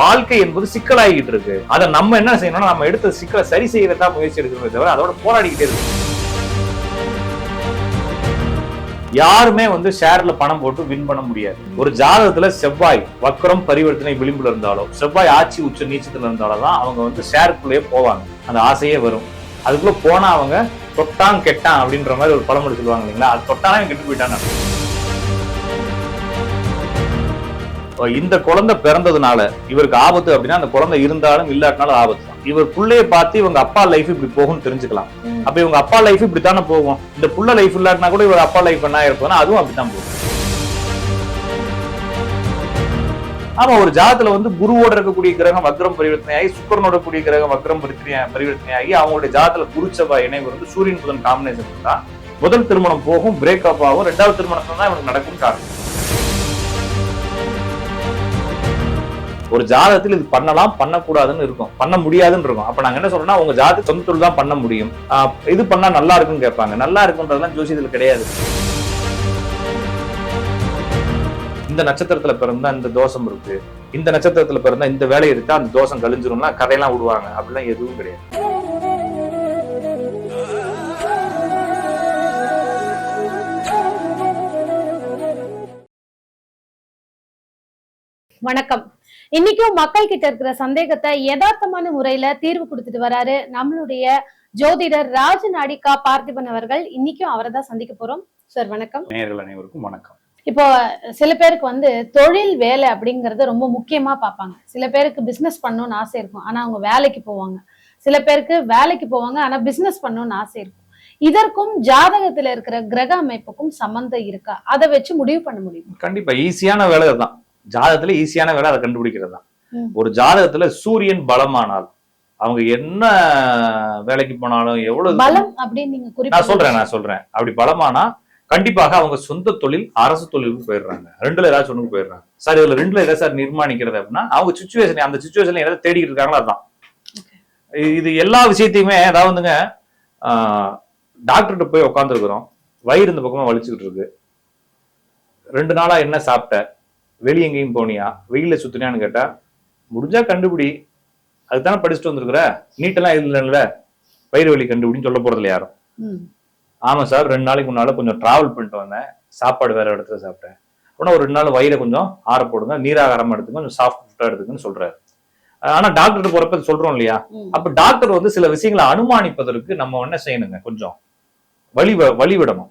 வாழ்க்கை என்பது சிக்கலாகிட்டு இருக்கு. அதை நம்ம என்ன செய்யணும்னா நம்ம எடுத்த சிக்கலை சரி செய்யறதா முயற்சி எடுக்கணுமே தவிர அதோட போராடிக்கிட்டே இருக்கு. யாருமே வந்து ஷேர்ல பணம் போட்டு வின் பண்ண முடியாது. ஒரு ஜாதகத்துல செவ்வாய் வக்கரம் பரிவர்த்தனை விளிம்புல இருந்தாலோ செவ்வாய் ஆட்சி உச்ச நீச்சத்துல இருந்தாலும் தான் அவங்க வந்து ஷேருக்குள்ளேயே போவாங்க. அந்த ஆசையே வரும். அதுக்குள்ள போனா அவங்க தொட்டான் கெட்டான் அப்படின்ற மாதிரி ஒரு பழமொழி சொல்லுவாங்க இல்லைங்களா? அது தொட்டானே அவன் கெட்டு போயிட்டான்னு இந்த குழந்தை பிறந்ததுனால இவருக்கு ஆபத்து அப்படின்னா அந்த குழந்தை இருந்தாலும் இல்லாட்டினாலும் ஆபத்து தான். இவர் புள்ளைய பார்த்து இவங்க அப்பா லைஃப் இப்படி போகும்னு தெரிஞ்சுக்கலாம். அப்ப இவங்க அப்பா லைஃப் இப்படித்தானே போகும். இந்த புள்ள லைஃப் இல்லாட்டினா கூட இவர் அப்பா லைஃப் என்ன இருப்பதுன்னா அதுவும் அப்படித்தான் போகும். ஆமா ஒரு ஜாதத்துல வந்து குருவோட இருக்கக்கூடிய கிரகம் வக்ரம் பரிவர்த்தனையாகி சுக்கரனோட கூடிய கிரகம் வக்ரம் பரிவர்த்தனை பரிவர்த்தனையாகி அவங்களுடைய ஜாதத்துல குருச்சபா இணைவு வந்து சூரியன் புதன் காம்பினேஷன் இருந்தா முதல் திருமணம் போகும் பிரேக்கப் ஆகும். ரெண்டாவது திருமணம் தான் இவனுக்கு நடக்கும் காரணம். ஒரு ஜாதகத்தில் இது பண்ணலாம் பண்ணக்கூடாதுன்னு இருக்கும். பண்ண முடியாதுன்னு இருக்கும். அப்ப நாங்க என்ன சொல்றோம்னா உங்க ஜாதக சொந்த தொழில் தான் பண்ண முடியும். இது பண்ணா நல்லா இருக்கும்னு கேட்பாங்க. நல்லா இருக்குன்றதெல்லாம் ஜோசியத்தில் கிடையாது. இந்த நட்சத்திரத்துல பிறந்தா இந்த தோஷம் இருக்கு. இந்த நட்சத்திரத்துல பிறந்தா இந்த வேலை எடுத்தா அந்த தோஷம் கழிஞ்சிரும்னா கதையெல்லாம் விடுவாங்க. அப்படிலாம் எதுவும் கிடையாது. வணக்கம். இன்னைக்கும் மக்கள் கிட்ட இருக்கிற சந்தேகத்தை யதார்த்தமான முறையில தீர்வு கொடுத்துட்டு வராரு நம்மளுடைய ஜோதிடர் ராஜ நாடிகா பார்த்திபன் அவர்கள். இன்னைக்கும் அவரை தான் சந்திக்க போறோம். சார் வணக்கம். நேயர்கள் அனைவருக்கும் வணக்கம். இப்போ சில பேருக்கு வந்து தொழில் வேலை அப்படிங்கறது ரொம்ப முக்கியமா பார்ப்பாங்க. சில பேருக்கு பிசினஸ் பண்ணணும்னு ஆசை இருக்கும். ஆனா அவங்க வேலைக்கு போவாங்க. சில பேருக்கு வேலைக்கு போவாங்க ஆனா பிசினஸ் பண்ணணும்னு ஆசை இருக்கும். இதற்கும் ஜாதகத்துல இருக்கிற கிரக அமைப்புக்கும் சம்பந்தம் இருக்கா? அதை வச்சு முடிவு பண்ண முடியும்? கண்டிப்பா ஈஸியான வேலை தான் ஜாதகத்துல ஈஸியான வேலை அதை கண்டுபிடிக்கிறது தான். ஒரு ஜாதகத்துல சூரியன் பலமானால் அவங்க என்ன வேலைக்கு போனாலும் எவ்வளவு பலம் அப்படின்னு நீங்க நான் சொல்றேன் நான் சொல்றேன். அப்படி பலமானா கண்டிப்பாக அவங்க சொந்த தொழில் அரசு தொழிலுக்கு போயிடுறாங்க. ரெண்டுல ஏதாச்சும் ஒண்ணுக்கு போயிடுறாங்க. சார் இதுல ரெண்டுல எதை சார் நிர்மாணிக்கிறது அப்படின்னா அவங்க சுச்சுவேஷன் அந்த சுச்சுவேஷன்ல எதை தேடிக்கிட்டு இருக்காங்களோ அதான். இது எல்லா விஷயத்தையுமே அதாவதுங்க டாக்டர்கிட்ட போய் உட்காந்துருக்குறோம் வயிறு இந்த பக்கமா வலிச்சுக்கிட்டு இருக்கு. ரெண்டு நாளா என்ன சாப்பிட்ட? வெளிய எங்கேயும் போனியா? வெயில சுத்தினியான்னு கேட்டா முடிஞ்சா கண்டுபிடி. அதுதானே படிச்சுட்டு வந்திருக்கிற? நீட்டெல்லாம் இல்லைல்ல. வயிறு வலி கண்டுபிடின்னு சொல்ல போறதில்ல யாரும். ஆமா சார் ரெண்டு நாளைக்கு முன்னால கொஞ்சம் டிராவல் பண்ணிட்டு வந்தேன். சாப்பாடு வேற இடத்துல சாப்பிட்டேன். உடனே ஒரு ரெண்டு நாள் வயிறை கொஞ்சம் ஆற போடுங்க நீராகாரமா எடுத்துங்க கொஞ்சம் சாஃப்ட் ஃபுட்டா எடுத்துக்கன்னு சொல்றாரு. ஆனா டாக்டர் போறப்ப சொல்றோம் இல்லையா. அப்ப டாக்டர் வந்து சில விஷயங்களை அனுமானிப்பதற்கு நம்ம என்ன செய்யணுங்க? கொஞ்சம் வழி வ- வழி விடணும்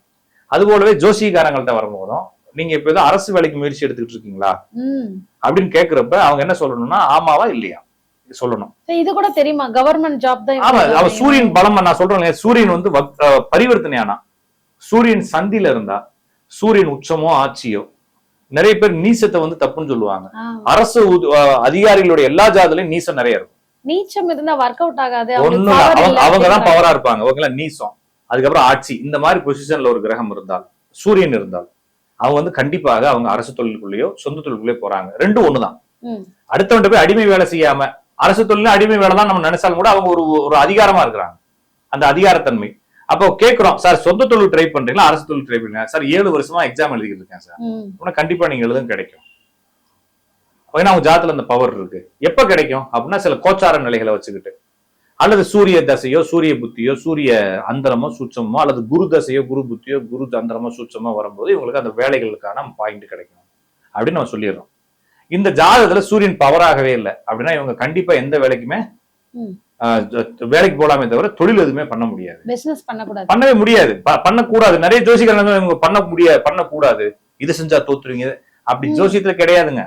அது போலவே ஜோசிகாரங்கள்ட்ட வரும்போதும் நீங்க இப்ப ஏதோ அரசு வேலைக்கு முயற்சி எடுத்துக்கிட்டு இருக்கீங்களா. அப்படின்னு கேக்குறப்ப அவங்க என்ன சொல்லணும்னா ஆமாவா இல்லையா? சொல்லணும். இது கூட தெரியுமா? கவர்மெண்ட் ஜாப் தான் ஆமா அவ. சூரியன் பலம் நான் சொல்றேன் சூரியன் வந்து வக்- அஹ் பரிவர்த்தனை ஆனா சூரியன் சந்தில இருந்தா சூரியன் உச்சமோ ஆட்சியோ நிறைய பேர் நீசத்தை வந்து தப்புன்னு சொல்லுவாங்க. அரசு அதிகாரிகளுடைய எல்லா ஜாதலையும் நீசம் நிறைய இருக்கும். நீச்சம் இருந்தா ஒர்க் அவுட் ஆகாது அவங்க தான் பவரா இருப்பாங்க. ஓகேங்களா நீசம். அதுக்கப்புறம் ஆட்சி. இந்த மாதிரி பொசிஷன்ல ஒரு கிரகம் இருந்தால் சூரியன் இருந்தால் அவங்க வந்து கண்டிப்பாக அவங்க அரசு தொழிலுக்குள்ளேயோ சொந்த தொழிலுக்குள்ளேயோ போறாங்க. ரெண்டும் ஒண்ணுதான். அடுத்தவன்ட்ட போய் அடிமை வேலை செய்யாம அரசு தொழில அடிமை வேலை தான் நம்ம நினைச்சாலும் கூட அவங்க ஒரு ஒரு அதிகாரமா இருக்கிறாங்க. அந்த அதிகாரத்தன்மை. அப்போ கேட்கிறோம் சார் சொந்த தொழில் ட்ரை பண்றீங்களா? அரசு தொழில் ட்ரை பண்றீங்க சார் ஏழு வருஷமா எக்ஸாம் எழுதிட்டு இருக்கேன் சார். உனக்கு கண்டிப்பா நீங்க எழுதும் கிடைக்கும். ஏன்னா அவங்க ஜாதத்துல அந்த பவர் இருக்கு. எப்ப கிடைக்கும்? அப்படின்னா சில கோச்சார நிலைகளை வச்சுக்கிட்டு. அல்லது சூரிய தசையோ சூரிய புத்தியோ சூரிய அந்தரமோ சூட்சமோ அல்லது குரு தசையோ குரு புத்தியோ குரு அந்தரமோ சூட்சமோ வரும்போது இவங்களுக்கு அந்த வேலைகளுக்கான பாயிண்ட் கிடைக்கும். அப்படின்னு நம்ம சொல்லிடுறோம். இந்த ஜாதகத்துல சூரியன் பவராகவே இல்லை. அப்படின்னா இவங்க கண்டிப்பா எந்த வேலைக்குமே வேலைக்கு போலாமே தவிர தொழில் எதுவுமே பண்ண முடியாது. பிசினஸ் பண்ணக்கூடாது. பண்ணவே முடியாது. பண்ணக்கூடாது. நிறைய ஜோசிகர்கள் இவங்க பண்ண முடியாது பண்ணக்கூடாது. இது செஞ்சா தோத்துருவீங்க. அப்படி. ஜோசியத்துல கிடையாதுங்க.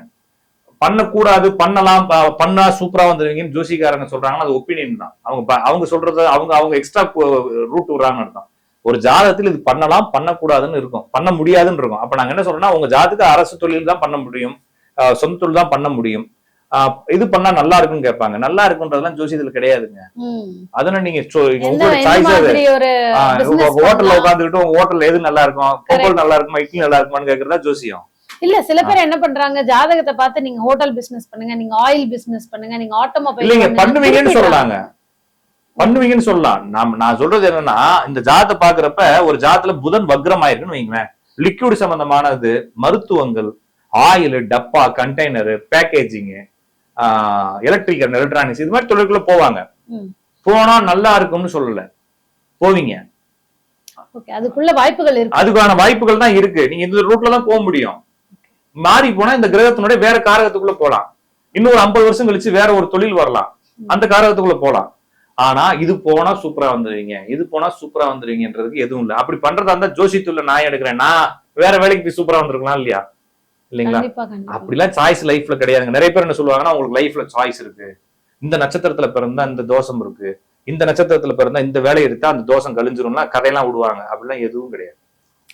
பண்ணக்கூடாது பண்ணலாம் பண்ணா சூப்பரா வந்துருவீங்கன்னு ஜோசிக்காரங்க சொல்றாங்கன்னா அது ஒப்பீனியன் தான். அவங்க அவங்க சொல்றது அவங்க அவங்க எக்ஸ்ட்ரா ரூட் விடுறாங்கன்னு அர்த்தம். ஒரு ஜாதகத்தில் இது பண்ணலாம் பண்ணக்கூடாதுன்னு இருக்கும். பண்ண முடியாதுன்னு இருக்கும். அப்ப நாங்க என்ன சொல்றோம்னா உங்க ஜாதக அரசு தொழில் தான் பண்ண முடியும். சொந்த தொழில் தான் பண்ண முடியும். இது பண்ணா நல்லா இருக்குன்னு கேட்பாங்க. நல்லா இருக்குன்றதெல்லாம் ஜோசியத்துல கிடையாதுங்க. அதனால நீங்க ஹோட்டல்ல? உட்காந்துக்கிட்டு உங்க ஹோட்டல்ல எது நல்லா இருக்கும்? பொங்கல் நல்லா இருக்குமா இட்லி நல்லா இருக்குமான்னு கேக்குறதா ஜோசியம். இல்ல சில பேர் என்ன பண்றாங்க ஜாதகத்தை பார்த்து நீங்க ஹோட்டல் பிசினஸ் பண்ணுங்க நீங்க ஆயில் பிசினஸ் பண்ணுங்க நீங்க ஆட்டோமொபைல் பண்ணுவீங்கன்னு சொல்லலாங்க. பண்ணுவீங்கன்னு சொல்லலாம். நாம் நான் சொல்றது என்னன்னா இந்த ஜாதத்தை பாக்குறப்ப ஒரு ஜாதத்துல புதன் வக்ரம் ஆயிருக்குன்னு வைங்களேன். லிக்விட் சம்பந்தமானது மருத்துவங்கள் ஆயில் டப்பா கண்டெய்னர் பேக்கேஜிங் எலக்ட்ரிக்கல் எலக்ட்ரானிக்ஸ் இது மாதிரி தொழிலுக்குள்ள போவாங்க. போனா நல்லா இருக்கும்னு சொல்லல. போவீங்க. அதுக்குள்ள வாய்ப்புகள் இருக்கு. அதுக்கான வாய்ப்புகள் தான் இருக்கு. நீங்க இந்த ரூட்ல தான் போக முடியும். மாறி போனா இந்த கிரகத்தினுடைய வேற காரகத்துக்குள்ள போலாம். இன்னும் ஒரு ஐம்பது வருஷம் கழிச்சு வேற ஒரு தொழில் வரலாம். அந்த காரகத்துக்குள்ள போலாம். ஆனா இது போனா சூப்பரா வந்துருவீங்க. இது போனா சூப்பரா வந்துருவீங்கன்றதுக்கு எதுவும் இல்ல. அப்படி பண்றதா இருந்தா ஜோசியத்துல நான் எடுக்கிறேன். நான் வேற வேலைக்கு போய் சூப்பரா வந்திருக்கலாம் இல்லையா? இல்லைங்களா? அப்படிலாம் சாய்ஸ் லைஃப்ல கிடையாதுங்க. நிறைய பேர் என்ன சொல்லுவாங்கன்னா உங்களுக்கு லைஃப்ல சாய்ஸ் இருக்கு. இந்த நட்சத்திரத்துல பிறந்தா இந்த தோஷம் இருக்கு. இந்த நட்சத்திரத்துல பிறந்தா இந்த வேலை எடுத்தா அந்த தோஷம் கழிஞ்சிரும்னா கதையெல்லாம் விடுவாங்க. அப்படிலாம் எதுவும் கிடையாது.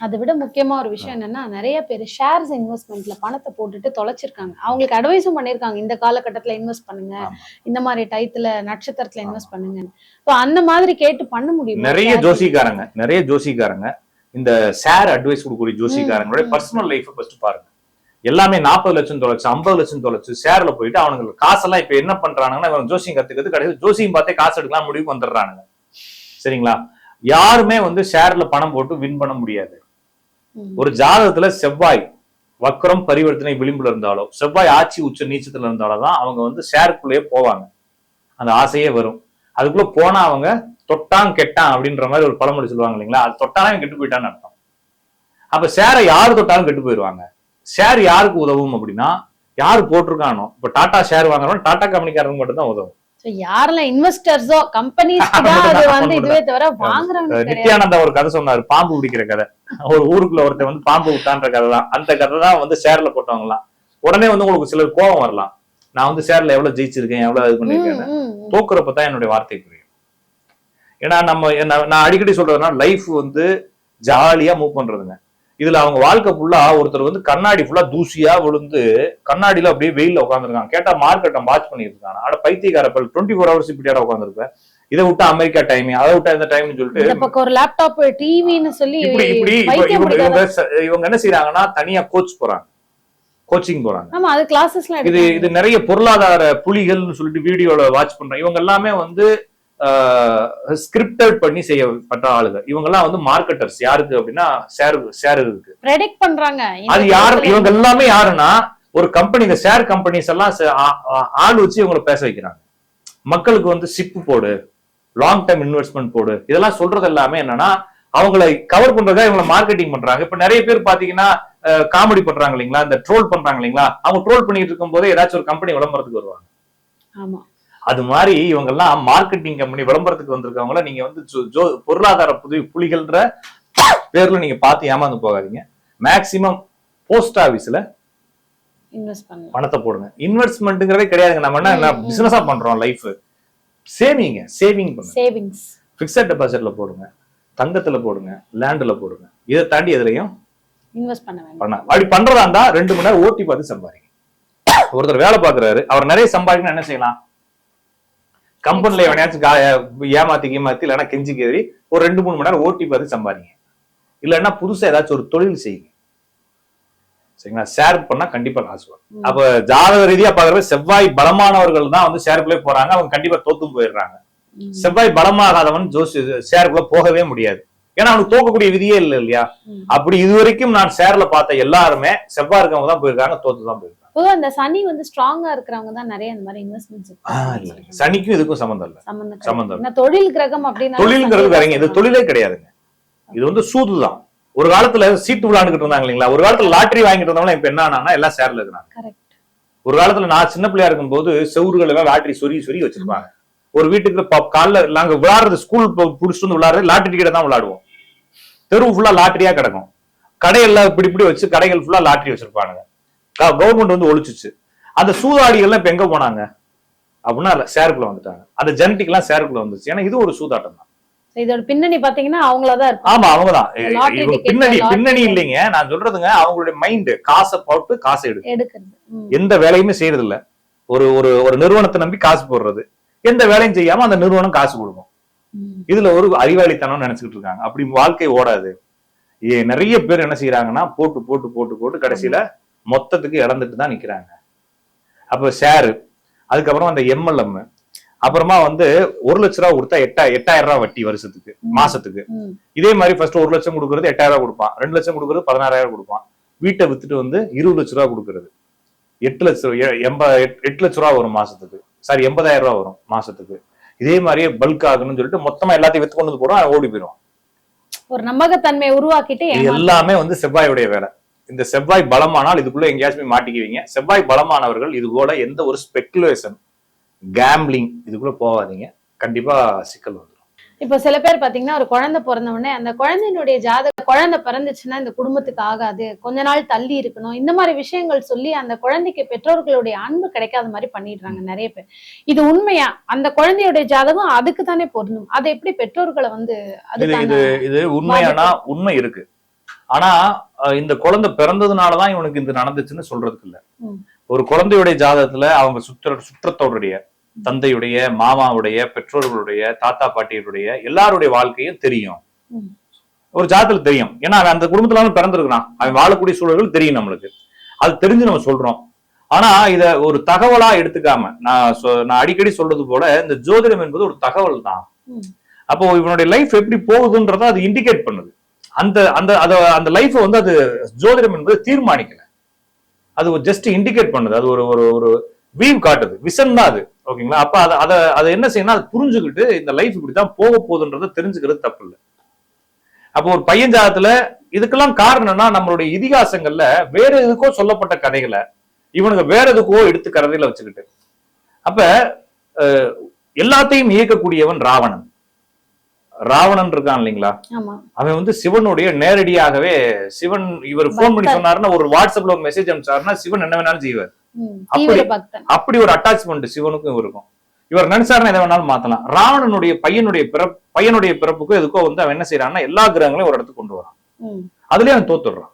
அதை விட முக்கியமா ஒரு விஷயம் என்னன்னா நிறைய பேர் ஷேர்ஸ் இன்வெஸ்ட்மெண்ட்ல பணத்தை போட்டுட்டு தொலைச்சிருக்காங்க. அவங்களுக்கு அட்வைஸும் பண்ணிருக்காங்க இந்த காலகட்டத்துல இன்வெஸ்ட் பண்ணுங்க. இந்த மாதிரி டயத்துல நட்சத்திரத்துல இன்வெஸ்ட் பண்ணுங்க. இப்போ அந்த மாதிரி கேட்டு பண்ண முடியும்? நிறைய ஜோசிக்காரங்க நிறைய ஜோசிக்காரங்க இந்த ஷேர் அட்வைஸ் கொடுக்கக்கூடிய ஜோசிக்காரங்களுடைய. பர்சனல் லைஃப் ஃபர்ஸ்ட் பாருங்க. எல்லாமே நாற்பது லட்சம் தொலைச்சு ஐம்பது லட்சம் தொலைச்சு ஷேர்ல போயிட்டு அவனுங்களுக்கு காசெல்லாம் இப்ப என்ன பண்றானுங்கன்னா இவன் ஜோசியம் கத்துக்கிறது கடைசி ஜோசியம் பார்த்தே காசு எடுக்கலாம் முடிவுக்கு வந்துடுறானுங்க. சரிங்களா? யாருமே வந்து ஷேர்ல பணம் போட்டு வின் பண்ண முடியாது. ஒரு ஜாதகத்துல செவ்வாய் வக்கரம் பரிவர்த்தனை விளிம்புல இருந்தாலோ செவ்வாய் ஆட்சி உச்ச நீச்சத்துல இருந்தாலோ தான் அவங்க வந்து ஷேருக்குள்ளேயே போவாங்க. அந்த ஆசையே வரும். அதுக்குள்ள போனா அவங்க தொட்டான் கெட்டான் அப்படின்ற மாதிரி ஒரு பழமொழி சொல்லுவாங்க இல்லைங்களா? அது தொட்டானே கெட்டு போயிட்டான்னு அர்த்தம். அப்ப ஷேரை யாரு தொட்டாலும் கெட்டு போயிடுவாங்க. ஷேர் யாருக்கு உதவும் அப்படின்னா யாரு போட்டிருக்கானோ இப்ப டாடா ஷேர் வாங்குறோம் டாடா கம்பெனிக்காரங்க மட்டும் தான் உதவும். யாரெல்லாம் இன்வெஸ்டர்ஸோ கம்பெனிஸ்க்கு தான் அது வந்து இதுவே தவிர வாங்குறவங்க நித்யானந்தா ஒரு கதை சொன்னாரு பாம்பு பிடிக்கிற கதை. ஒரு ஊருக்குள்ள ஒருத்தன் வந்து பாம்பு விட்டான்ற கதை தான் அந்த கதை தான் வந்து ஷேர்ல போட்டவங்களாம். உடனே வந்து உங்களுக்கு சிலர் கோபம் வரலாம். நான் வந்து ஷேர்ல எவ்வளவு ஜெயிச்சிருக்கேன் எவ்வளவு இது பண்ணிருக்கேன். தோக்குறப்ப தான் என்னுடைய வார்த்தை புரியும். ஏன்னா நம்ம என்ன- நான் அடிக்கடி சொல்றதுன்னா லைஃப் வந்து ஜாலியா மூவ் பண்றதுங்க. இதுல அவங்க வாழ்க்கை ஃபுல்லா ஒருத்தர் வந்து கண்ணாடி ஃபுல்லா தூசியா விழுந்து கண்ணாடியில அப்படியே வெயில்ல உட்காந்துருக்காங்க கேட்டா மார்க்கெட்டை வாட்ச் பண்ணிட்டு இருக்காங்க ஆனா பைத்தியக்கார பல் டுவெண்ட்டி ஃபோர் ஹவர்ஸ் இப்படியாட உட்காந்துருப்பேன் இதை விட்டா அமெரிக்கா டைம் அதை விட்டா இந்த டைம்னு சொல்லிட்டு ஒரு லேப்டாப் டிவின்னு சொல்லி இப்படி இப்படி இவங்க என்ன செய்யறாங்கன்னா தனியா கோச் போறாங்க. கோச்சிங் போறாங்க. இது. இது நிறைய பொருளாதார புலிகள்னு சொல்லிட்டு வீடியோல வாட்ச் பண்றாங்க இவங்க எல்லாமே வந்து ஸ்கிரிப்டட் பண்ணி செய்யப்பட்ட ஆளுங்க. இவங்க எல்லாம் வந்து மார்க்கெட்டர்ஸ் யாருக்கு அப்படின்னா ஷேர் ஷேர் இருக்கு predict பண்றாங்க. அது யார்? இவங்க எல்லாமே யாருன்னா ஒரு கம்பெனி இந்த ஷேர் கம்பெனிஸ் எல்லாம் ஆள் வச்சு இவங்களை பேச வைக்கிறாங்க. மக்களுக்கு வந்து சிப்பு போடு லாங் டர்ம் இன்வெஸ்ட்மெண்ட் போடு. இதெல்லாம் சொல்றது எல்லாமே என்னன்னா அவங்களை கவர் பண்றதுக்காக இவங்களை மார்க்கெட்டிங் பண்றாங்க. இப்ப நிறைய பேர் பாத்தீங்கன்னா காமெடி பண்றாங்க இல்லைங்களா? இந்த ட்ரோல் பண்றாங்க இல்லைங்களா? அவங்க ட்ரோல் பண்ணிட்டு இருக்கும் போதே ஏதாச்சும் ஒரு கம்பெனி விளம்பரத்துக்கு வருவாங்க. ஆமா. அது மாதிரி இவங்க எல்லாம் மார்க்கெட்டிங் கம்பெனி விளம்பரத்துக்கு வந்திருக்கவங்கள நீங்க வந்து ஜோ- பொருளாதார புது புலிகள்ன்ற பேர்ல நீங்க பார்த்து ஏமாந்து போகாதீங்க. மேக்சிமம் போஸ்ட் ஆபீஸ்ல பணத்தை போடுங்க. இன்வெஸ்ட்மெண்ட்ங்கிறதே கிடையாதுங்க. நம்ம என்ன. பிசினஸா பண்றோம் லைஃப் சேவிங்க சேவிங் பண்ணுங்க. பிக்சட் டெபாசிட்ல போடுங்க. தங்கத்துல போடுங்க. லேண்ட்ல போடுங்க. இதை தாண்டி எதுலையும் இன்வெஸ்ட் பண்ண அப்படி பண்றதா இருந்தா ரெண்டு மணி நேரம் ஓட்டி பார்த்து சம்பாதிங்க. ஒருத்தர் வேலை பாக்குறாரு அவர் நிறைய சம்பாதிக்கணும் என்ன செய்யலாம்? கம்பெனில எவனையாச்சும் ஏமாத்தி ஏமாத்தி இல்லைன்னா கெஞ்சி கேறி ஒரு ரெண்டு மூணு மணி நேரம் ஓட்டி பார்த்து சம்பாதிங்க. இல்லைன்னா புதுசா ஏதாச்சும் ஒரு தொழில் செய்யுங்க. சரிங்களா? ஷேர் பண்ணா கண்டிப்பா காசு வரும். அப்ப ஜாதக ரீதியா பாக்குறப்ப செவ்வாய் பலமானவர்கள் தான் வந்து ஷேருக்குள்ளே போறாங்க. அவங்க கண்டிப்பா தோத்து போயிடுறாங்க. செவ்வாய் பலமாகாதவன் ஜோசி ஷேருக்குள்ள போகவே முடியாது. ஏன்னா அவனுக்கு தோக்கக்கூடிய விதியே இல்லை இல்லையா. அப்படி இதுவரைக்கும் நான் ஷேர்ல பார்த்த எல்லாருமே செவ்வாய் இருக்கவங்க தான் போயிருக்காங்க தோத்து தான் போயிருக்காங்க. பொதுவா இந்த சனி வந்து ஸ்ட்ராங்கா இருக்கிறவங்க தான் நிறைய இந்த மாதிரி இன்வெஸ்ட்மெண்ட்ஸ். சனிக்கும் இதுக்கும் சம்மந்தம் இல்ல. கிடையாது. ஏன்னா தொழில் கிரகம் அப்படின்னா தொழில்ங்கிறது வேறங்க இது தொழிலே கிடையாதுங்க. இது வந்து சூதுதான் ஒரு காலத்துல சீட்டு விளையாண்டுட்டு இருந்தாங்க இல்லைங்களா? ஒரு காலத்துல லாட்டரி வாங்கிட்டு இருந்தவங்க இப்ப என்ன ஆனாங்கன்னா எல்லாம் ஷேர்ல இருக்கிறாங்க. ஒரு காலத்துல நான் சின்ன பிள்ளையா இருக்கும்போது செவுறுகள் எல்லாம் லாட்டரி சொறி சொறி வச்சிருப்பாங்க. ஒரு வீட்டுக்கு காலைல நாங்க விளையாடுறது ஸ்கூல் புடிச்சிட்டு வந்து விளையாடுறது லாட்டரி டிக்கெட் தான் விளையாடுவோம் தெரு ஃபுல்லா லாட்டரியா கிடக்கும். கடையெல்லாம் இப்படி இப்படி வச்சு கடைகள் ஃபுல்லா லாட்டரி வச்சிருப்பானுங்க. கவர்மெண்ட் வந்து ஒழிச்சுச்சு. அந்த சூதாடிகள்லாம் இப்ப எங்க போனாங்க? அப்படின்னா ஷேருக்குள்ள வந்துட்டாங்க. அந்த ஜெனட்டிக் எல்லாம் ஷேருக்குள்ள வந்துச்சு ஏன்னா இது ஒரு சூதாட்டம் தான். இதோட பின்னணி பாத்தீங்கன்னா அவங்களதான் ஆமா அவங்கதான். பின்னணி. இல்லைங்க. நான் சொல்றதுங்க அவங்களுடைய மைண்ட் காசை போட்டு காசை ம். எந்த வேலையுமே செய்யறது இல்ல ஒரு ஒரு ஒரு நிறுவனத்தை நம்பி காசு போடுறது. எந்த வேலையும் செய்யாம அந்த நிறுவனம் காசு கொடுக்கும். இதுல ஒரு அறிவாளித்தனம் நினைச்சுக்கிட்டு இருக்காங்க. அப்படி வாழ்க்கை ஓடாது. நிறைய பேர் என்ன செய்யறாங்கன்னா போட்டு போட்டு போட்டு போட்டு கடைசியில மொத்தத்துக்கு இழந்துட்டு தான் நிக்கிறாங்க. அப்ப ஷேரு அதுக்கப்புறம் அந்த எம்எல்எம் அப்புறமா வந்து ஒரு லட்ச ரூபா கொடுத்தா எட்டா எட்டாயிரம் ரூபாய் வட்டி வருஷத்துக்கு. மாசத்துக்கு. இதே மாதிரி ஃபர்ஸ்ட் ஒரு லட்சம் கொடுக்கறது எட்டாயிரம் ரூபாய் கொடுப்பான். ரெண்டு லட்சம் கொடுக்கறது பதினாறாயிரம் கொடுப்பான். வீட்டை வித்துட்டு வந்து இருபது லட்ச ரூபா கொடுக்கறது. எட்டு லட்சம் எ- எண்ப எட்- எட்டு லட்ச ரூபா வரும் மாசத்துக்கு. சாரி எண்பதாயிரம் ரூபா வரும் மாசத்துக்கு. இதே மாதிரியே பல்க் ஆகணும்னு சொல்லிட்டு மொத்தமா எல்லாத்தையும் வித்து கொண்டு வந்து போறோம் ஓடி போயிடும் ஒரு நம்பகத்தன்மையை உருவாக்கிட்டு எல்லாமே வந்து செவ்வாயுடைய வேலை. இந்த செவ்வாய் பலமானால் இதுக்குள்ள எங்கேயாச்சும் போய் மாட்டிக்குவீங்க. செவ்வாய் பலமானவர்கள் இது போல எந்த ஒரு ஸ்பெக்குலேஷன் கேம்லிங் இதுக்குள்ள போகாதீங்க. கண்டிப்பா சிக்கல் வந்துடும் இப்போ சில பேர் பாத்தீங்கன்னா ஒரு குழந்தை பிறந்த உடனே அந்த குழந்தையினுடைய ஜாதக குழந்தை பிறந்துச்சுன்னா இந்த குடும்பத்துக்கு ஆகாது. கொஞ்ச நாள் தள்ளி இருக்கணும். இந்த மாதிரி விஷயங்கள் சொல்லி அந்த குழந்தைக்கு பெற்றோர்களுடைய அன்பு கிடைக்காத மாதிரி பண்ணிடுறாங்க நிறைய பேர். இது உண்மையா? அந்த குழந்தையுடைய ஜாதகம் அதுக்கு தானே பொருந்தும். அதை எப்படி பெற்றோர்களை வந்து இது இது உண்மையானா உண்மை இருக்கு. ஆனா இந்த குழந்தை பிறந்ததுனாலதான் இவனுக்கு இது நடந்துச்சுன்னு சொல்றதுக்கு இல்ல. ஒரு குழந்தையுடைய ஜாதகத்துல அவங்க சுற்ற சுற்றத்தோருடைய தந்தையுடைய மாமாவுடைய பெற்றோர்களுடைய தாத்தா பாட்டியருடைய எல்லாருடைய வாழ்க்கையும் தெரியும். ஒரு ஜாதகத்துல தெரியும். ஏன்னா அவன் அந்த குடும்பத்துல அவன் பிறந்திருக்கிறான். அவன் வாழக்கூடிய சூழல்கள் தெரியும் நம்மளுக்கு. அது தெரிஞ்சு நம்ம சொல்றோம். ஆனா இத ஒரு தகவலா எடுத்துக்காம நான் நான் அடிக்கடி சொல்றது போல இந்த ஜோதிடம் என்பது ஒரு தகவல் தான். அப்போ இவனுடைய லைஃப் எப்படி போகுதுன்றத அது இண்டிகேட் பண்ணுது. அந்த அந்த அத அந்த லைஃப்பை வந்து அது ஜோதிடம் என்பது தீர்மானிக்கல. அது ஒரு ஜஸ்ட் இண்டிகேட் பண்ணுது. அது ஒரு ஒரு ஒரு வீவ் காட்டுது. விஷன் தான் அது. ஓகேங்களா அப்ப அதை அதை அதை என்ன செய்யணும் அதை புரிஞ்சுக்கிட்டு இந்த லைஃப் இப்படித்தான் போக போகுதுன்றதை தெரிஞ்சுக்கிறது தப்பு இல்லை. அப்போ ஒரு பையன் ஜாதத்துல இதுக்கெல்லாம் காரணம்னா நம்மளுடைய இதிகாசங்கள்ல வேற எதுக்கோ சொல்லப்பட்ட கதைகளை இவனுங்க வேற எதுக்கோ எடுத்து கதையில வச்சுக்கிட்டு. அப்ப எல்லாத்தையும் இயக்கக்கூடியவன் ராவணன். ராவணன் இருக்கான் இல்லைங்களா? அவன் வந்து சிவனுடைய நேரடியாகவே சிவன் இவர் ஃபோன் பண்ணி. சொன்னாருன்னா ஒரு வாட்ஸ்அப்ல மெசேஜ் அனுப்பிச்சாருன்னா சிவன் என்ன வேணாலும் செய்வார். அப்படி ஒரு அட்டாச்மெண்ட் சிவனுக்கும் இவருக்கும் இவர் நினைச்சாருன்னா எதை வேணாலும் மாத்தலாம். ராவணனுடைய பையனுடைய பிறப்பு பையனுடைய பிறப்புக்கும் எதுக்கோ வந்து அவன் என்ன செய்யறான்னா எல்லா கிரகங்களையும் ஒரு இடத்துக்கு கொண்டு வரான். அதுலயே அவன் தோத்துடுறான்.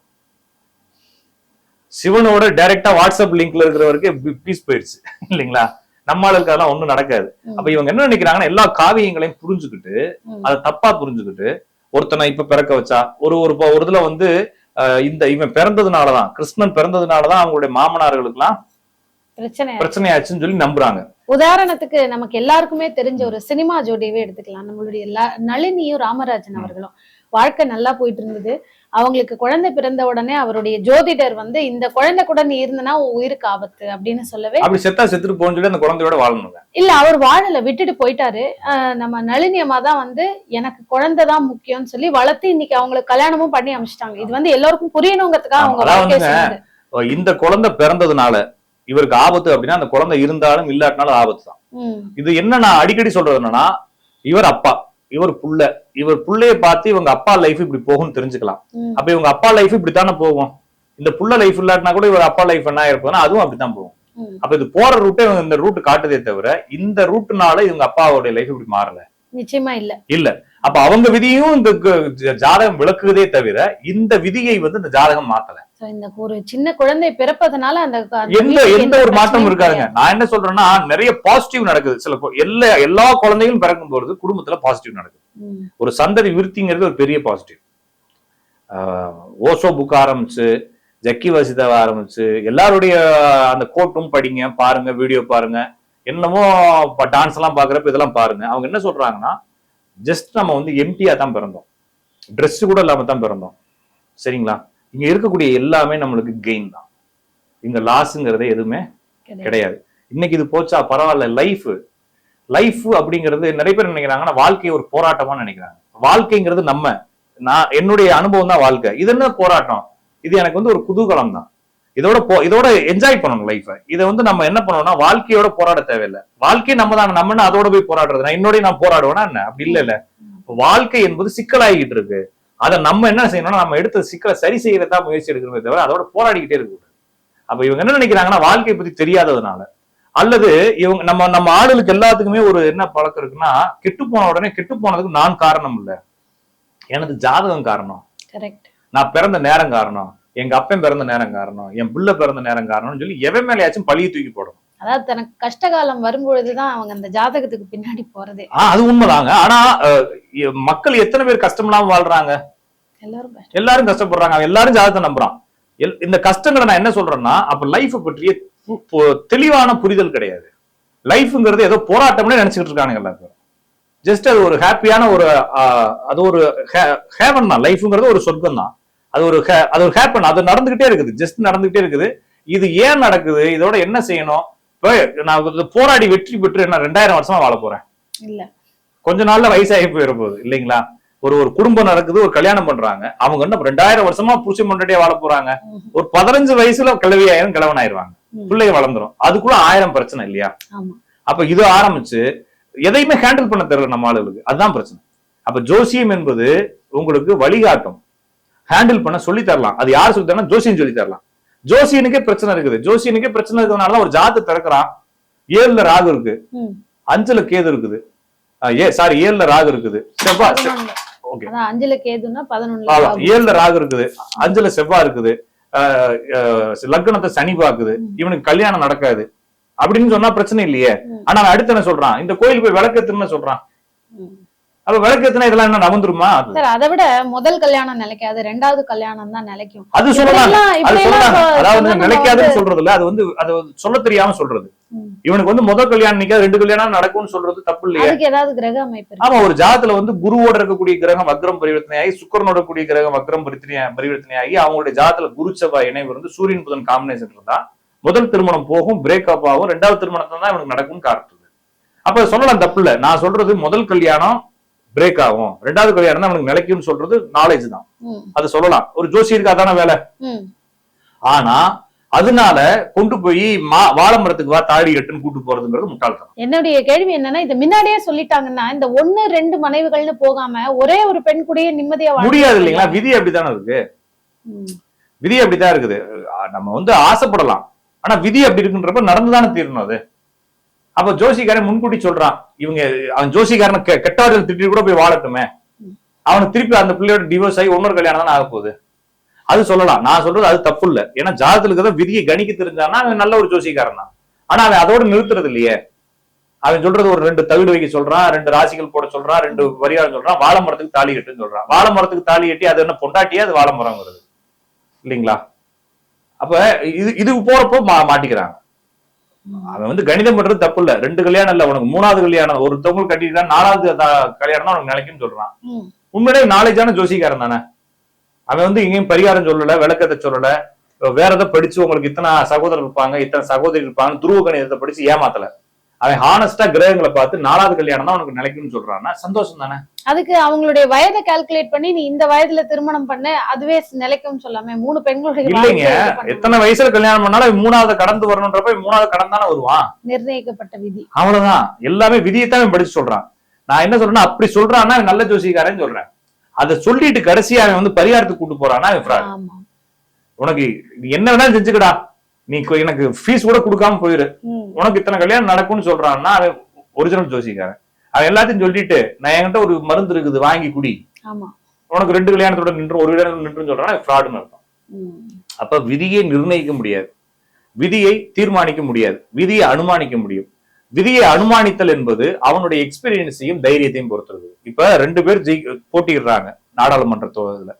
சிவனோட டைரக்டா வாட்ஸ்அப் லிங்க்ல இருக்கிறவருக்கு பீஸ் போயிடுச்சு இல்லைங்களா? நம்மளுக்கு அதெல்லாம் ஒண்ணும் நடக்காது. அப்ப இவங்க என்ன நினைக்கிறாங்கன்னா எல்லா காவியங்களையும் புரிஞ்சுக்கிட்டு. அதை தப்பா புரிஞ்சுக்கிட்டு ஒருத்தனை இப்ப பிறக்க வச்சா ஒரு ஒரு ஒரு இதுல வந்து இந்த இவன் பிறந்ததுனாலதான் கிருஷ்ணன் பிறந்ததுனாலதான் அவங்களுடைய மாமனார்களுக்கெல்லாம் பிரச்சனை பிரச்சனையாச்சுன்னு சொல்லி நம்புறாங்க. உதாரணத்துக்கு நமக்கு எல்லாருக்குமே தெரிஞ்ச ஒரு சினிமா ஜோடியவே எடுத்துக்கலாம். நம்மளுடைய ல- நளினியும் ராமராஜன் அவர்களும். வாழ்க்கை நல்லா போயிட்டு இருந்தது. அவங்களுக்கு குழந்தை பிறந்த உடனே அவருடைய ஜோதிடர் வந்து இந்த குழந்தை கூட நீ இருந்தனா உயிருக்கு ஆபத்து அப்படின்னு சொல்லவே அப்படி செத்தா செத்துட்டு போன்னு சொல்லி அந்த குழந்தையோட வாழணுங்க. இல்ல அவர் வாழல விட்டுட்டு போயிட்டாரு. நம்ம நளினி அம்மா தான் வந்து எனக்கு குழந்தை தான் முக்கியம்னு சொல்லி வளர்த்து இன்னைக்கு அவங்களுக்கு கல்யாணமும் பண்ணி அமைச்சிட்டாங்க. இது வந்து எல்லாருக்கும் புரியணுங்கிறதுக்காக அவங்க இந்த குழந்தை பிறந்ததுனால இவருக்கு ஆபத்து அப்படின்னா அந்த குழந்தை இருந்தாலும் இல்லாட்டினாலும் ஆபத்து தான் இது என்ன நான் அடிக்கடி சொல்றது என்னன்னா இவர் அப்பா இவர் புள்ள இவர் புள்ளைய பார்த்து இவங்க அப்பா லைஃப் இப்படி போகும்னு தெரிஞ்சுக்கலாம். அப்ப இவங்க அப்பா லைஃப் இப்படித்தானே போகும். இந்த புள்ள லைஃப் இல்லாட்டினா கூட இவர் அப்பா லைஃப் என்ன இருக்குதுன்னா அதுவும் அப்படித்தான் போகும். அப்ப இது போற ரூட்டே இவங்க இந்த ரூட் காட்டுதே தவிர இந்த ரூட்டுனால இவங்க அப்பாவோட லைஃப் இப்படி மாறல. நிச்சயமா இல்ல. இல்ல. அப்ப அவங்க விதியும் இந்த ஜாதகம் விளக்குதே தவிர இந்த விதியை வந்து இந்த ஜாதகம் மாத்தல. இந்த ஒரு சின்ன குழந்தை பிறப்பதனால அந்த எந்த எந்த ஒரு மாற்றமும் இருக்காதுங்க. நான் என்ன சொல்றேன்னா நிறைய பாசிட்டிவ் நடக்குது. சில எல்லா எல்லா குழந்தைகளும் பிறக்கும் பொழுது குடும்பத்துல பாசிட்டிவ் நடக்குது. ஒரு சந்ததி விருத்திங்கிறது ஒரு பெரிய பாசிட்டிவ் ஓசோ புக் ஆரம்பிச்சு ஜக்கி வசிதாவை ஆரம்பிச்சு எல்லாருடைய அந்த கோட்டும் படிங்க பாருங்க வீடியோ பாருங்க. என்னமோ டான்ஸ் எல்லாம் பாக்குறப்ப இதெல்லாம் பாருங்க. அவங்க என்ன சொல்றாங்கன்னா ஜஸ்ட் நம்ம வந்து எம்டியா தான் பிறந்தோம். Dress கூட இல்லாம தான் பிறந்தோம். சரிங்களா? இங்க இருக்கக்கூடிய எல்லாமே நம்மளுக்கு கெயின் தான். இங்க லாஸ்ங்கிறதே எதுவுமே கிடையாது. கிடையாது. இன்னைக்கு இது போச்சா? பரவாயில்ல. லைஃப் லைஃப் அப்படிங்கிறது நிறைய பேர் நினைக்கிறாங்கன்னா வாழ்க்கையை ஒரு போராட்டமா நினைக்கிறாங்க. வாழ்க்கைங்கிறது நம்ம நான் என்னுடைய அனுபவம் தான் வாழ்க்கை. இது என்ன போராட்டம்? இது எனக்கு வந்து ஒரு குதூகலம் தான் இதோட போ இதோட என்ஜாய் பண்ணணும் லைஃபை இதை வந்து நம்ம என்ன பண்ணணும்னா வாழ்க்கையோட போராட தேவையில்லை. வாழ்க்கை நம்ம தான் நம்ம என்ன அதோட போய் போராடுறது? நான் என்னோடய நான் போராடுவேனா என்ன? அப்படி இல்ல இல்ல வாழ்க்கை என்பது சிக்கலாகிட்டு இருக்கு. அதை நம்ம என்ன செய்யணும்னா நம்ம எடுத்த சிக்கலை சரி செய்யறதா முயற்சி எடுக்கணுமே தவிர அதோட போராடிக்கிட்டே இருக்க கூடாது. அப்ப இவங்க என்ன நினைக்கிறாங்கன்னா வாழ்க்கையை பத்தி தெரியாததுனால. அல்லது இவங்க நம்ம நம்ம ஆளுகளுக்கு எல்லாத்துக்குமே ஒரு என்ன பழக்கம் இருக்குன்னா கெட்டு போன உடனே கெட்டு போனதுக்கு நான் காரணம் இல்ல. எனது ஜாதகம் காரணம். நான் பிறந்த நேரம் காரணம். எங்க அப்பன் பிறந்த நேரம் காரணம் என் பிள்ளை பிறந்த நேரம் காரணம்னு சொல்லி எவன் மேலேயாச்சும் பழிய தூக்கி போடணும். அதாவது தனக்கு கஷ்டகாலம் வரும்பொழுதுதான் அவங்க அந்த ஜாதகத்துக்கு பின்னாடி போறதே. ஆஹ் அது உண்மைதாங்க. ஆனா மக்கள் எத்தனை பேர் கஷ்டம் இல்லாம வாழ்றாங்க? எல்லாரும் எல்லாரும் கஷ்டப்படுறாங்க. எல்லாரும் ஜாதகத்தை நம்புறான். இந்த கஷ்டங்களை நான் என்ன சொல்றேன்னா அப்ப லைஃப் பற்றிய தெளிவான புரிதல் கிடையாது. லைஃப்ங்கிறது ஏதோ போராட்டம்னே நினைச்சுக்கிட்டு இருக்கானுங்க எல்லாரும். ஜஸ்ட் அது ஒரு ஹாப்பியான ஒரு அது ஒரு ஹேவன் தான். லைஃப்ங்கிறது ஒரு சொர்க்கம் தான் அது ஒரு அது ஒரு ஹேப்பன் அது நடந்துகிட்டே இருக்குது. ஜஸ்ட் நடந்துகிட்டே இருக்குது. இது ஏன் நடக்குது? இதோட என்ன செய்யணும்? நான் போராடி வெற்றி பெற்று என்ன ரெண்டாயிரம் வருஷமா வாழ போறேன். இல்ல. கொஞ்ச நாள்ல வயசாகி போயிட போகுது இல்லைங்களா? ஒரு ஒரு குடும்பம் நடக்குது ஒரு கல்யாணம் பண்றாங்க. அவங்க என்ன ரெண்டாயிரம் வருஷமா புருஷன் முன்னாடியே வாழ போறாங்க. ஒரு பதினஞ்சு வயசுல கிழவி ஆயிரம் கிழவன் ஆயிருவாங்க ம். பிள்ளைங்க வளர்ந்துரும். அதுக்குள்ள ஆயிரம் பிரச்சனை இல்லையா? அப்ப இது ஆரம்பிச்சு எதையுமே ஹேண்டில் பண்ண தெரியல நம்ம ஆளுகளுக்கு. அதுதான் பிரச்சனை. அப்ப ஜோசியம் என்பது உங்களுக்கு வழிகாட்டும். ஹேண்டில் பண்ண சொல்லி தரலாம். அது யார் சொல்லி தரலாம்? ஜோசியம் சொல்லி தரலாம். ஜோசியனுக்கே பிரச்சனை இருக்குது. ஜோசியனுக்கே பிரச்சனை இருக்கிறதுனால ஒரு ஜாத்து திறக்கிறான். ஏழுல ராகு இருக்கு. அஞ்சுல கேது இருக்குது. ஏ சாரி ஏழுல ராகு இருக்குது. செவ்வாய் செ- பதினொன்னு. ஓகே. அஞ்சுல கேதுன்னா. ராகு. ஏழுல ராகு இருக்குது. அஞ்சுல செவ்வாய் இருக்குது. லக்னத்தை சனி பாக்குது. இவனுக்கு கல்யாணம் நடக்காது. அப்படின்னு சொன்னா பிரச்சனை இல்லையே. ஆனா அடுத்து என்ன சொல்றான்? இந்த கோயிலுக்கு போய் விளக்கத்துன்னு சொல்றான். அப்ப விளக்கத்துனா இதெல்லாம் என்ன நவந்துருமா அது- சார் அதை விட முதல் கல்யாணம் நிலைக்காது ரெண்டாவது கல்யாணம் தான் நிலைக்கும். அது சொல்லலாம் அது அதாவது நிலைக்காதுன்னு சொல்றது இல்ல அது வந்து அது சொல்ல தெரியாம சொல்றது. இவனுக்கு வந்து முதல் கல்யாணம் நிக்காது ரெண்டு கல்யாணம் நடக்கும்னு சொல்றது தப்பு இல்லையா. அதுக்கு ஏதாவது கிரக அமைப்பு ஆமா ஒரு ஜாதத்துல வந்து குருவோட இருக்கக்கூடிய கிரகம் வக்ரம் பரிவர்த்தனையாகி சுக்கரனோட கூடிய கிரகம் வக்ரம் பரிவர்த்தனை பரிவர்த்தனையாகி அவங்களுடைய ஜாதத்துல குரு செவ்வாய் இணைவு இருந்து சூரியன் புதன் காம்பினேஷன் இருந்தா முதல் திருமணம் போகும் பிரேக்கப் ஆகும் ரெண்டாவது திருமணத்துல தான் இவனுக்கு நடக்கும்னு காட்டுது அப்ப சொல்லலாம் தப்பு இல்ல. நான் சொல்றது முதல் கல்யாணம் பிரேக் ஆகும். ரெண்டாவது கல்யாணம் தான் அவனுக்கு நிலைக்கும்னு சொல்றது நாலேஜ் தான். அது சொல்லலாம். ஒரு ஜோசியருக்கு அதான வேலை. ஆனா அதனால கொண்டு போய் மா வாழை மரத்துக்கு வா தாடி கட்டுன்னு கூட்டு போறதுங்கிறது முட்டாள்தனம். என்னுடைய கேள்வி என்னன்னா இது முன்னாடியே சொல்லிட்டாங்கன்னா இந்த ஒண்ணு ரெண்டு மனைவிகள்னு போகாம ஒரே ஒரு பெண் கூடயே நிம்மதியா முடியாது இல்லைங்களா? விதி அப்படித்தானே இருக்கு. விதி அப்படித்தான் இருக்குது. நம்ம வந்து ஆசைப்படலாம். ஆனா விதி அப்படி இருக்குன்றப்ப நடந்துதானே தீரணும் அது? அப்ப ஜோசிக்காரன் முன்கூட்டி சொல்றான் இவங்க அவன் ஜோசிக்காரனை கெ- கெட்டவர்கள் திட்டி கூட போய் வாழட்டுமே. அவனுக்கு திருப்பி அந்த பிள்ளையோட டிவோர்ஸ் ஆகி இன்னொரு கல்யாணம் தான் ஆக போகுது. அது சொல்லலாம். நான் சொல்றது அது தப்பு இல்ல. ஏன்னா ஜாதத்துல தான் விதியை கணிக்க தெரிஞ்சானா அவன் நல்ல ஒரு ஜோசிக்காரன் தான். ஆனா அவன் அதோட நிறுத்துறது இல்லையே. அவன் சொல்றது ஒரு ரெண்டு தகுடு வைக்க சொல்றான் ரெண்டு ராசிகள் போட சொல்றான் ரெண்டு வரியாளம் சொல்றான் வாழை மரத்துக்கு தாலி கட்டுன்னு சொல்றான். வாழை மரத்துக்கு தாலி கட்டி அது என்ன பொண்டாட்டியே அது வாழை வருது இல்லைங்களா? அப்ப இது இதுக்கு போறப்போ மாட்டிக்கிறாங்க. அவன் வந்து கணிதம் பண்றது தப்பு இல்ல ரெண்டு கல்யாணம் இல்ல உனக்கு மூணாவது கல்யாணம். ஒரு தொங்கல் கட்டிட்டு நாலாவது கல்யாணம் தான் உனக்கு நிலைக்கும்னு சொல்றான். உண்மையிலே நாலேஜான ஜோசிக்காரன் தானே. அவன் வந்து எங்கேயும் பரிகாரம் சொல்லல விளக்கத்தை சொல்லல. வேற எதை படிச்சு உங்களுக்கு இத்தனை சகோதரர் இருப்பாங்க இத்தனை சகோதரி இருப்பாங்க துருவ கணிதத்தை படிச்சு ஏமாத்தல. அவன் ஹானஸ்டா கிரகங்களை பார்த்து நாலாவது கல்யாணம் தான் உனக்கு நிலைக்கும்னு சொல்றான்னா சந்தோஷம் தானே? அதுக்கு அவங்களுடைய வயதை கால்குலேட் பண்ணி நீ இந்த வயதுல திருமணம் பண்ண அதுவே நிலைக்கும்னு சொல்லாம மூணு பெண்களுடைய இல்லைங்க. எத்தனை வயசுல கல்யாணம் பண்ணாலும் மூணாவது கடந்து வரணுன்றப்ப மூணாவது கடந்து தானே வருவான். நிர்ணயிக்கப்பட்ட விதி. அவ்வளவுதான். எல்லாமே விதியைத்தான் படிச்சு சொல்றான். நான் என்ன சொல்றேன்னா அப்படி சொல்றான்னா நல்ல ஜோசிக்காரன் சொல்றேன். அதை சொல்லிட்டு கடைசியா அவன் வந்து பரிகாரத்துக்கு கூட்டு போறான்னா உனக்கு நீ என்ன வேணாலும் செஞ்சுக்கடா. நீ எனக்கு ஃபீஸ் கூட கொடுக்காம போயிரு. உனக்கு இத்தனை கல்யாணம் நடக்கும்னு சொல்றான்னா அவன் ஒரிஜினல் ஜோசிக்காரன் அவன் எல்லாத்தையும் சொல்லிட்டு நான் என்கிட்ட ஒரு மருந்து இருக்குது வாங்கி குடி. உனக்கு ரெண்டு கல்யாணத்தோட நின்று ஒரு கல்யாணம் நின்று ஃப்ராடுன்னு அர்த்தம். அப்ப விதியை நிர்ணயிக்க முடியாது. விதியை தீர்மானிக்க முடியாது. விதியை அனுமானிக்க முடியும். விதியை அனுமானித்தல் என்பது அவனுடைய எக்ஸ்பீரியன்ஸையும் தைரியத்தையும் பொறுத்தது. இப்ப ரெண்டு பேர் ஜெயி போட்டிடுறாங்க நாடாளுமன்ற தொகுதியில.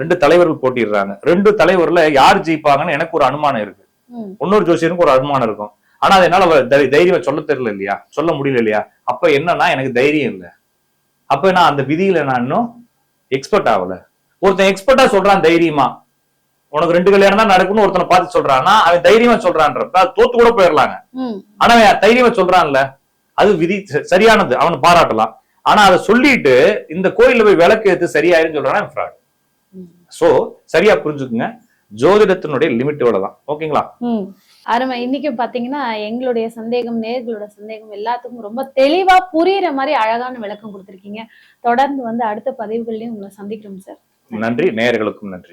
ரெண்டு தலைவர்கள் போட்டிடுறாங்க ரெண்டு தலைவர்ல யார் ஜெயிப்பாங்கன்னு எனக்கு ஒரு அனுமானம் இருக்கு. இன்னொரு ஜோசியருக்கு ஒரு அனுமானம் இருக்கும். ஆனா அது என்னால தைரியமா சொல்ல தெரியல இல்லையா? சொல்ல முடியல இல்லையா? அப்ப என்னன்னா எனக்கு தைரியம் இல்லை. அப்ப நான் அந்த விதியில நான் இன்னும் எக்ஸ்பர்ட் ஆகல. ஒருத்தன் எக்ஸ்பர்ட்டா சொல்றான் தைரியமா. உனக்கு ரெண்டு கல்யாணம் தான் நடக்கும்னு ஒருத்தனை பார்த்து சொல்றான்னா அவன் தைரியமா சொல்றான்றப்ப தோத்து கூட போயிடலாங்க. ஆனா அவன் தைரியமா சொல்றான்ல. அது விதி சரியானது. அவனை பாராட்டலாம். ஆனா அதை சொல்லிட்டு இந்த கோயில்ல போய் விளக்கு ஏத்து சரியாயிருன்னு சொல்றான் ஃப்ராட். சோ சரியா புரிஞ்சுக்குங்க. ஜோதிடத்தினுடைய லிமிட் இவ்வளவுதான் ஓகேங்களா. அருமை. இன்னைக்கும் பாத்தீங்கன்னா எங்களுடைய சந்தேகம் நேர்களோட சந்தேகம் எல்லாத்துக்கும் ரொம்ப தெளிவா புரியுற மாதிரி அழகான விளக்கம் கொடுத்திருக்கீங்க. தொடர்ந்து வந்து அடுத்த பதிவுகள்லயும் உங்களை சந்திக்கிறோம் சார். நன்றி. நேயர்களுக்கும் நன்றி.